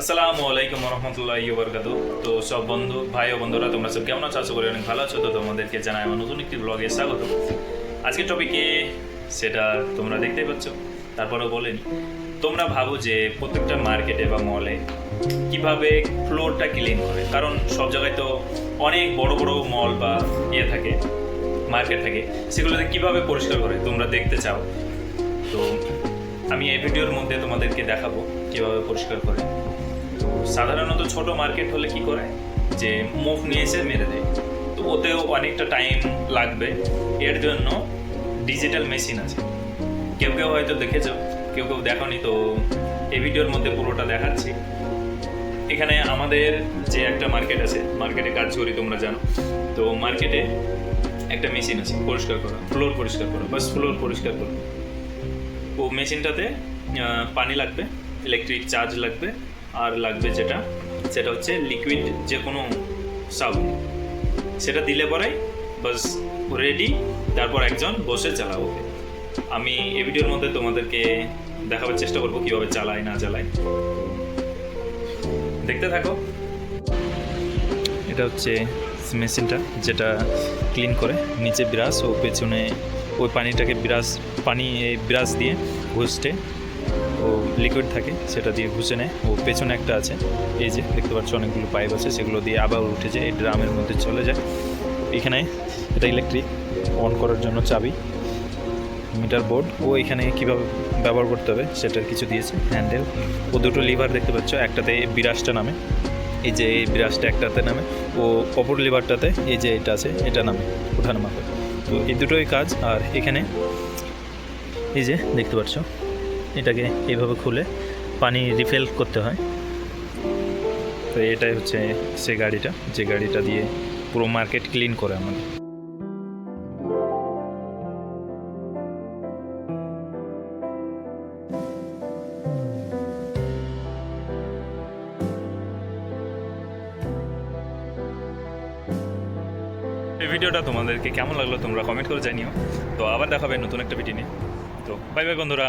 আসসালামু আলাইকুম রহমতুল্লাহ বরকাত তো সব বন্ধু, ভাই ও বন্ধুরা, তোমরা সব কেমন আছো? আশা করি অনেক ভালো আছো। তো তোমাদেরকে জানাই আমার নতুন একটি ব্লগে স্বাগত। আজকের টপিকে সেটা তোমরা দেখতেই পাচ্ছ, তারপরেও বলেনি তোমরা ভাবো যে প্রত্যেকটা মার্কেটে বা মলে কীভাবে ফ্লোরটা ক্লিন করে? কারণ সব জায়গায় তো অনেক বড় বড় মল বা ইয়ে থাকে মার্কেট থাকে, সেগুলোতে কীভাবে পরিষ্কার করে? তোমরা দেখতে চাও। তো আমি এই ভিডিওর মধ্যে তোমাদেরকে দেখাবো কীভাবে পরিষ্কার করে। সাধারণত ছোট মার্কেট হলে কি করে? যে মুখ নিয়ে এসে মেরে দেয়। তো ওতেও অনেকটা টাইম লাগবে। এর জন্য ডিজিটাল মেশিন আছে। কেউ কেউ হয়তো দেখেছ, কেউ কেউ দেখোনি, তো এই ভিডিওর মধ্যে পুরোটা দেখাচ্ছি। এখানে আমাদের যে একটা মার্কেট আছে, মার্কেটে কাজ করি, তোমরা জানো। তো মার্কেটে একটা মেশিন আছে, পরিষ্কার করা, ফ্লোর পরিষ্কার করা, বাস ফ্লোর পরিষ্কার করা। ও মেশিনটাতে পানি লাগবে, ইলেকট্রিক চার্জ লাগবে আর লাগবে যেটা, সেটা হচ্ছে লিকুইড যে কোনো সাবুন সেটা দিলে পরেই বাস রেডি তারপর একজন বসে চালাবো। আমি এই ভিডিওর মধ্যে তোমাদেরকে দেখাবার চেষ্টা করব কীভাবে চালায়, না চালায়। দেখতে থাকো। এটা হচ্ছে মেশিনটা, যেটা ক্লিন করে নিচে ব্রাশ ও পেছনে ওই পানিটাকে ব্রাশ, পানি ব্রাশ দিয়ে ঘষতে ও লিকুইড থাকে, সেটা দিয়ে ঘুষে নেয়। ও পেছনে একটা আছে, এই যে দেখতে পাচ্ছ অনেকগুলো পাইপ আছে, সেগুলো দিয়ে আবার উঠে যায় এই ড্রামের মধ্যে চলে যায়। এখানে এটা ইলেকট্রিক অন করার জন্য চাবি মিটার বোর্ড ও এখানে কীভাবে ব্যবহার করতে হবে, সেটার কিছু দিয়েছে হ্যান্ডেল ও দুটো লিভার দেখতে পাচ্ছ, একটাতে বিরাশটা নামে, এই যে এই বিরাশটা একটাতে নামে। ও অপর লিভারটাতে এই যে এটা আছে, এটা নামে ওঠানো মাপে তো এই দুটোই কাজ, আর এখানে এই যে দেখতে পাচ্ছ এটাকে এইভাবে খুলে পানি রিফিল করতে হয়। তো এটাই হচ্ছে সে গাড়িটা, যে গাড়িটা দিয়ে পুরো মার্কেট ক্লিন করে আমাদের। এই ভিডিওটা তোমাদেরকে কেমন লাগল তোমরা কমেন্ট করে জানিও। তো আবার দেখাবে নতুন একটা ভিডিও নিয়ে। তো বাই বাই বন্ধুরা।